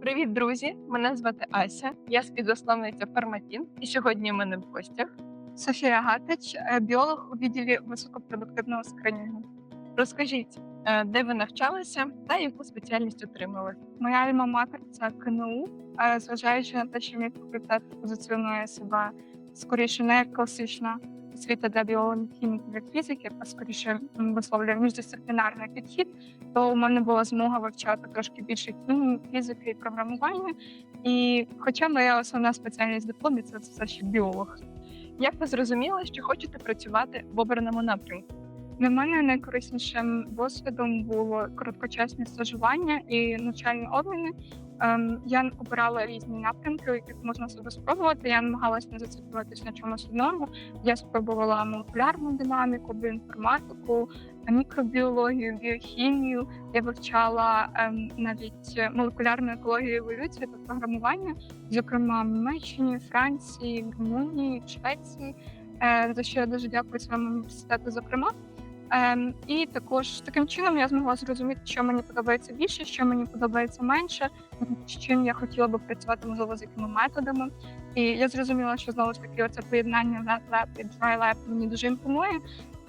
Привіт, друзі! Мене звати Ася. Я співзасновниця Фарматін, і сьогодні у мене в гостях Софія Гатич, е, біолог у відділі високопродуктивного скринінгу. Розкажіть, е, де ви навчалися та яку спеціальність отримали? Моя альма-матер це КНУ, е, зважаючи на те, що мій факультет позиціонує себе скоріше не як класична освіта для біологів, хіміків і фізиків, а скоріше висловлює міждисциплінарний підхід, то у мене була змога вивчати трошки більше хімії, фізики і програмування. І хоча моя основна спеціальність дипломі це все ще біолог. Як ви зрозуміли, що хочете працювати в обраному напрямку? Для мене найкориснішим досвідом було короткочасне стажування і навчальні обміни. Ем, я обирала різні напрямки, яких можна себе спробувати. Я намагалася не зациклюватись на чомусь одному. Я спробувала молекулярну динаміку, біоінформатику, мікробіологію, біохімію. Я вивчала ем, навіть молекулярну екологію, еволюцію та програмування, зокрема в Німеччині, Франції, Румунії, Швеції. Е, за що я дуже дякую своєму університету, зокрема. Ем, і також таким чином я змогла зрозуміти, що мені подобається більше, що мені подобається менше, з чим я хотіла би працювати, можливо, з якими методами. І я зрозуміла, що знову ж таки оце поєднання wet lab і dry lab мені дуже імпонує.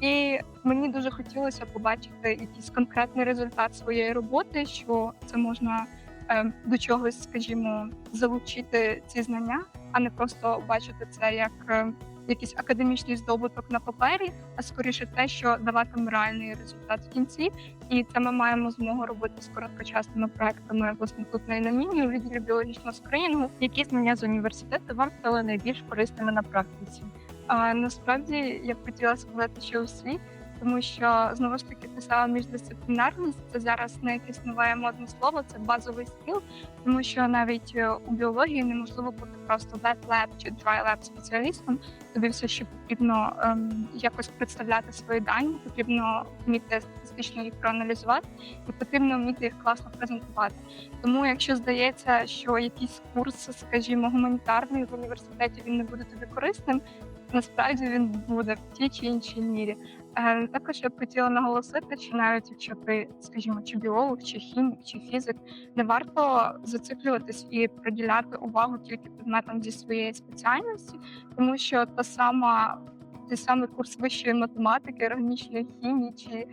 І мені дуже хотілося побачити якийсь конкретний результат своєї роботи, що це можна ем, до чогось, скажімо, залучити ці знання, а не просто бачити це як ем, якийсь академічний здобуток на папері, а скоріше те, що даватиме реальний результат в кінці. І це ми маємо змогу робити з короткочасними проектами власне тут на іноміні у відділі біологічного скринінгу. Які знання з університету вам стали найбільш корисними на практиці? А насправді я б хотіла сказати, що усі, тому що знову ж таки саме міждисциплінарність це зараз не якесь нове модне слово, це базовий скіл, тому що навіть е, у біології неможливо бути просто wet lab чи dry lab спеціалістом. Тобі все ще потрібно ем, якось представляти свої дані, потрібно вміти статистично їх проаналізувати, і потрібно вміти їх класно презентувати. Тому, якщо здається, що якийсь курс, скажімо, гуманітарний в університеті він не буде тобі корисним, насправді він буде в тій чи іншій мірі. Е, Також я б хотіла наголосити, що навіть якщо ти, скажімо, чи біолог, чи хімік, чи фізик, не варто зациклюватись і приділяти увагу тільки предметам зі своєї спеціальності, тому що та сама той самий курс вищої математики, органічної хімії чи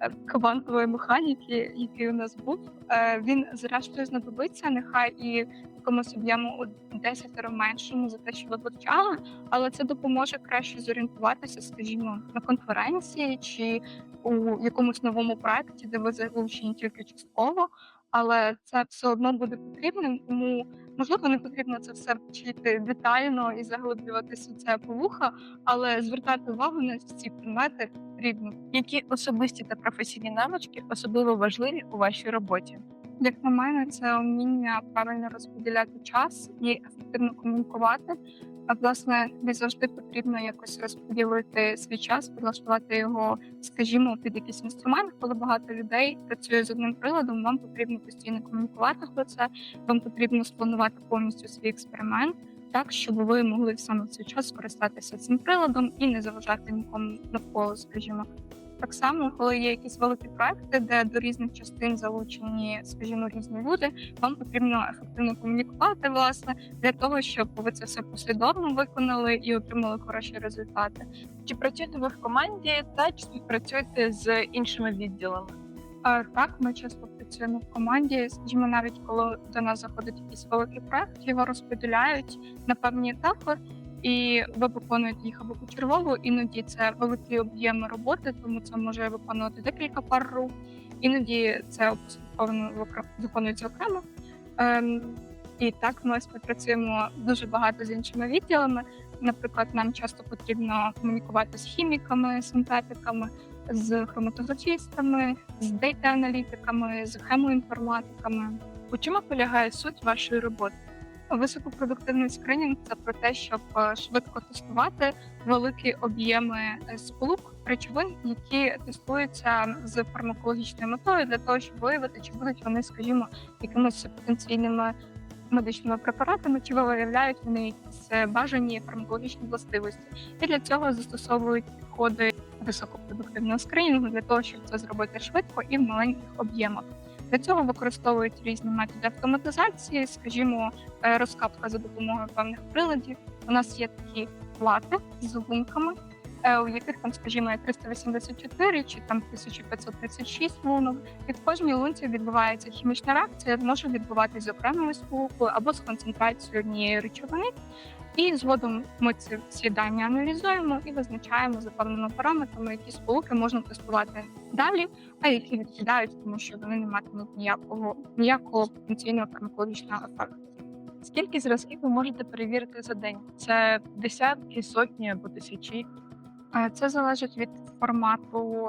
е, квантової механіки, який у нас був, е, він зрештою знадобиться, нехай і якомусь об'єму у 10 меншому за те, що ви вивчали, але це допоможе краще зорієнтуватися, скажімо, на конференції чи у якомусь новому проекті, де ви залучені тільки частково, але це все одно буде потрібним, тому можливо не потрібно це все вчити детально і заглиблюватися в це по вуха, але звертати увагу на ці предмети потрібно. Які особисті та професійні навички особливо важливі у вашій роботі? Як на мене, це вміння правильно розподіляти час і ефективно комунікувати. А власне не завжди потрібно якось розподілити свій час, підлаштувати його, скажімо, під якийсь інструмент, коли багато людей працює з одним приладом. Вам потрібно постійно комунікувати про це. Вам потрібно спланувати повністю свій експеримент, так щоб ви могли саме в цей час скористатися цим приладом і не заважати нікому навколо, скажімо. Так само, коли є якісь великі проекти, де до різних частин залучені, скажімо, різні люди, вам потрібно ефективно комунікувати, власне, для того, щоб ви це все послідовно виконали і отримали хороші результати. Чи працюєте ви в команді та чи співпрацюєте з іншими відділами? А так, ми часто працюємо в команді. Скажімо, навіть коли до нас заходить якийсь великий проект, його розподіляють на певні етапи. І ви виконуєте їх або почергово, іноді це великі об'єми роботи, тому це може виконувати декілька пар рук, іноді це виконується окремо. Ем, і так ми співпрацюємо дуже багато з іншими відділами. Наприклад, нам часто потрібно комунікувати з хіміками, синтетиками, з хроматографістами, з дейта-аналітиками, з хемоінформатиками. У чому полягає суть вашої роботи? Високопродуктивний скринінг це про те, щоб е, швидко тестувати великі об'єми е, сполук речовин, які тестуються з фармакологічною метою для того, щоб виявити, чи будуть вони, скажімо, якимись потенційними медичними препаратами, чи виявляють вони якісь е, бажані фармакологічні властивості. І для цього застосовують підходи високопродуктивного скринінгу для того, щоб це зробити швидко і в маленьких об'ємах. Для цього використовують різні методи автоматизації, скажімо, е, розкапка за допомогою певних приладів. У нас є такі плати з лунками, е, у яких там, скажімо, 384 чи там 1536 лунок. В кожній лунці відбувається хімічна реакція, може відбуватися з окремою сполукою або з концентрацією однієї речовини. І згодом ми ці всі аналізуємо і визначаємо за певними параметрами, які сполуки можна тестувати далі, а які відкидають, тому що вони не матимуть ніякого ніякого потенційного фармакологічного ефекту. Скільки зразків ви можете перевірити за день? Це десятки, сотні або тисячі. Е, Це залежить від формату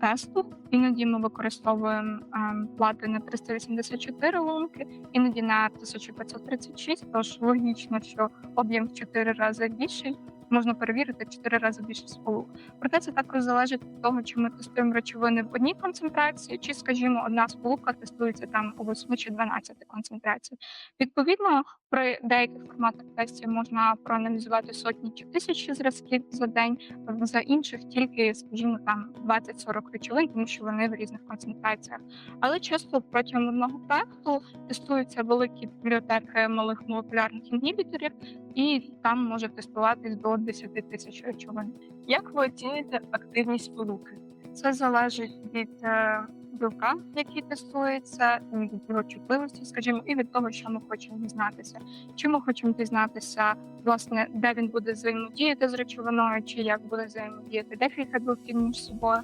тесту. Іноді ми використовуємо ем, плати на 384 лунки, іноді на 1536, тож логічно, що об'єм в 4 рази більший. Можна перевірити 4 рази більше сполук. Проте це також залежить від того, чи ми тестуємо речовини в одній концентрації, чи, скажімо, одна сполука тестується там у 8 чи 12 концентрацій. Відповідно, при деяких форматах тестів можна проаналізувати сотні чи тисячі зразків за день, за інших тільки, скажімо, там 20-40 речовин, тому що вони в різних концентраціях. Але часто протягом одного проекту тестуються великі бібліотеки малих молекулярних інгібіторів, і там може тестуватись до 10 тисяч речовин. Як ви оцінюєте активність сполуки? Це залежить від е, білка, який тестується, від його чутливості, скажімо, і від того, що ми хочемо дізнатися. Чи ми хочемо дізнатися, власне, де він буде взаємодіяти з речовиною, чи як буде взаємодіяти декілька білків між собою.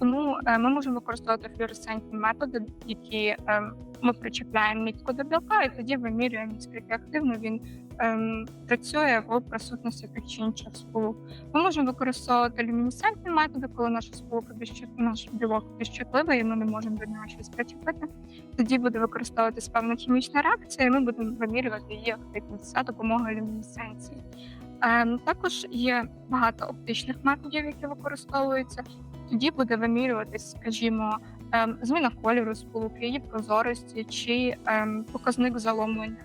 Тому е, ми можемо використовувати флюоресцентні методи, які е, ми причепляємо мітку до білка, і тоді вимірюємо, наскільки активно він ем, працює в присутності тих чи інших сполук. Ми можемо використовувати люмінесцентні методи, коли наша сполука наш білок більш чутливий, і ми не можемо до нього щось причепити. Тоді буде використовуватись певна хімічна реакція, і ми будемо вимірювати її активність за допомогою люмінесценції. Ем, також є багато оптичних методів, які використовуються. Тоді буде вимірюватись, скажімо, зміна кольору сполуки, її прозорості чи ем, показник заломлення.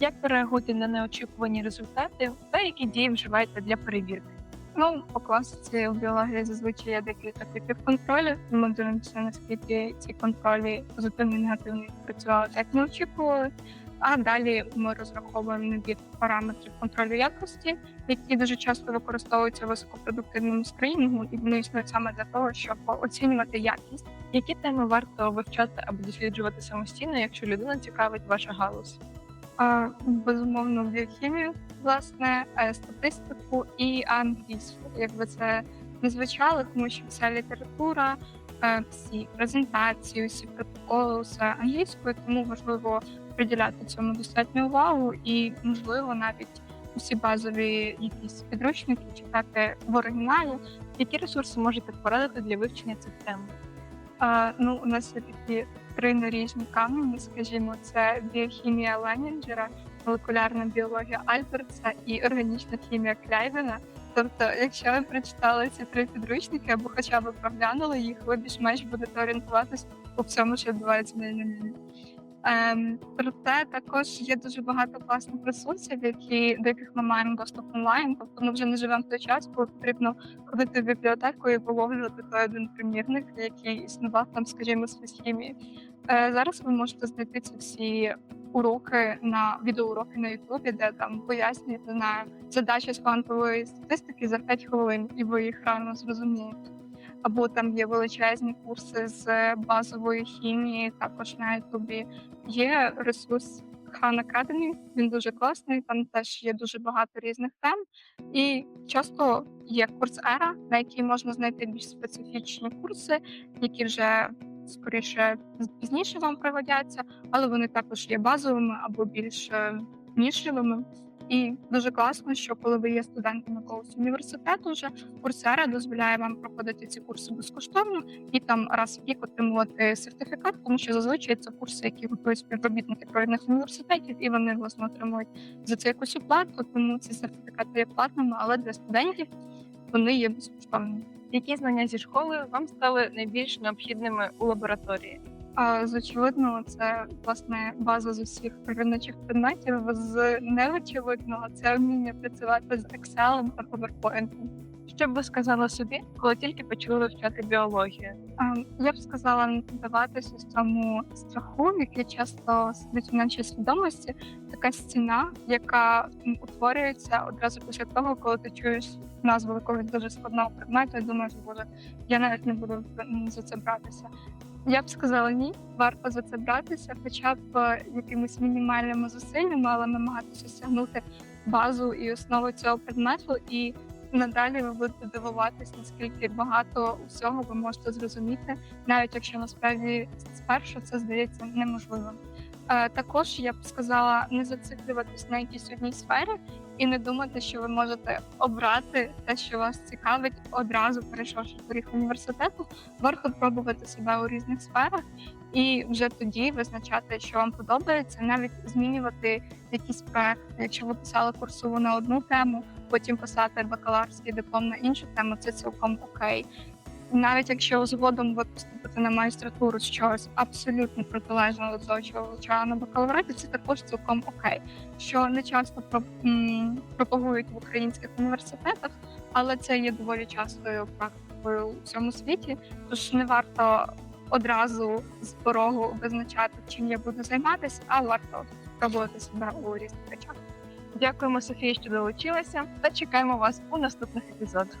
Як ви реагуєте на неочікувані результати та які дії вживаєте для перевірки? Ну, по класиці у біології зазвичай є декілька типів контролю. Ми дивимося, наскільки ці контролі позитивні негативні працювали, так ми очікували. А далі ми розраховуємо набір параметрів контролю якості, які дуже часто використовуються в високопродуктивному скринінгу, і вони існують саме для того, щоб оцінювати якість. Які теми варто вивчати або досліджувати самостійно, якщо людина цікавить ваша галузь? Безумовно, біохімію, власне, е, статистику і англійську. Якби це не звучало, тому що вся література, е, всі презентації, всі протоколи, все англійською, тому важливо приділяти цьому достатньо увагу і, можливо, навіть усі базові якісь підручники читати в оригіналі. Які ресурси можете порадити для вивчення цих тем? А, ну, у нас є такі три наріжні камені, скажімо, це біохімія Ленінджера, молекулярна біологія Альбертса і органічна хімія Кляйвена. Тобто, якщо ви прочитали ці три підручники або хоча б проглянули їх, ви більш-менш будете орієнтуватись у всьому, що відбувається на ньому. Ем, проте також є дуже багато класних ресурсів, які до яких ми маємо доступ онлайн. Тобто ми вже не живемо в той час, коли потрібно ходити в бібліотеку і виловлювати той один примірник, який існував там, скажімо, з фізхімії. Е, зараз ви можете знайти ці всі уроки на відеоуроки на Ютубі, де там пояснюють знаю, задачі з квантової статистики за 5 хвилин, і ви їх рано зрозумієте. Або там є величезні курси з базової хімії, також на Ютубі. Є ресурс Khan Academy, він дуже класний, там теж є дуже багато різних тем. І часто є курс Ера, на який можна знайти більш специфічні курси, які вже скоріше пізніше вам пригодяться, але вони також є базовими або більш е, нішевими. І дуже класно, що коли ви є студентом якогось університету, вже курсера дозволяє вам проходити ці курси безкоштовно і там раз в рік отримувати сертифікат, тому що зазвичай це курси, які готують співробітники провідних університетів, і вони власне отримують за це якусь оплату. Тому ці сертифікати є платними, але для студентів вони є безкоштовними. Які знання зі школи вам стали найбільш необхідними у лабораторії? А з очевидного, це власне база з усіх природничих предметів. З неочевидного це вміння працювати з Excel та PowerPoint. Що б ви сказали собі, коли тільки почали вивчати біологію? Я б сказала не піддаватися цьому страху, який часто сидить в нашій свідомості. Така стіна, яка утворюється одразу після того, коли ти чуєш назву якогось дуже складного предмету і думаєш, боже, я навіть не буду за це братися. Я б сказала ні, варто за це братися, хоча б е, якимись мінімальними зусиллями, але намагатися сягнути базу і основу цього предмету і надалі ви будете дивуватись, наскільки багато усього ви можете зрозуміти, навіть якщо насправді спершу це здається неможливим. Е, також я б сказала не зациклюватись на якійсь одній сфері і не думати, що ви можете обрати те, що вас цікавить, одразу перейшовши поріг університету. Варто пробувати себе у різних сферах і вже тоді визначати, що вам подобається, навіть змінювати якісь проекти. Якщо ви писали курсову на одну тему, потім писати бакалаврський диплом на іншу тему, це цілком окей. Навіть якщо згодом ви поступите на магістратуру з чогось абсолютно протилежного до того, що ви вивчали на бакалавраті, це також цілком окей. Що не часто пропагують в українських університетах, але це є доволі частою практикою у всьому світі. Тож не варто одразу з порогу визначати, чим я буду займатися, а варто пробувати себе у різних речах. Дякуємо, Софії, що долучилася, та чекаємо вас у наступних епізодах.